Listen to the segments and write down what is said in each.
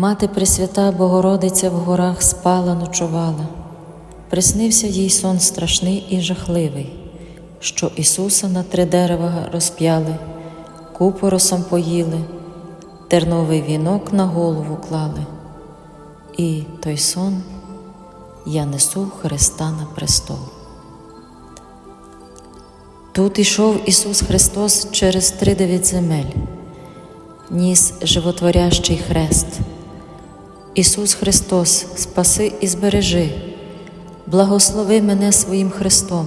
Мати Пресвята Богородиця в горах спала, ночувала. Приснився їй сон страшний і жахливий, що Ісуса на три дерева розп'яли, купоросом поїли, терновий вінок на голову клали. І той сон я несу Христа на престол. Тут ішов Ісус Христос через тридев'ять земель, ніс животворящий хрест. Ісус Христос, спаси і збережи, благослови мене своїм Христом.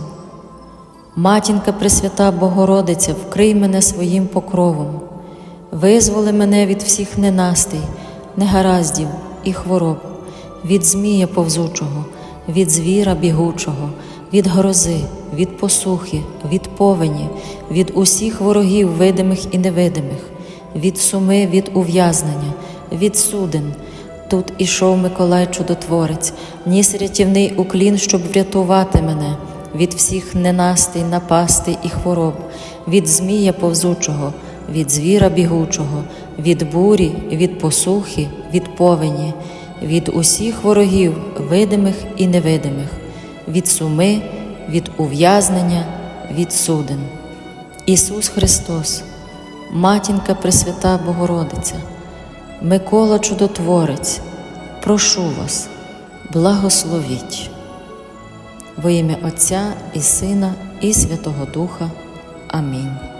Матінка Пресвята Богородиця, вкрий мене своїм покровом, визволи мене від всіх ненастей, негараздів і хвороб, від змія повзучого, від звіра бігучого, від грози, від посухи, від повені, від усіх ворогів, видимих і невидимих, від суми, від ув'язнення, від суден. Тут ішов Миколай Чудотворець, ніс рятівний уклін, щоб врятувати мене від всіх ненастей, напастей і хвороб, від змія повзучого, від звіра бігучого, від бурі, від посухи, від повені, від усіх ворогів, видимих і невидимих, від суми, від ув'язнення, від суден. Ісус Христос, Матінка Пресвята Богородиця, Микола Чудотворець, прошу вас, благословіть. Во ім'я Отця і Сина, і Святого Духа. Амінь.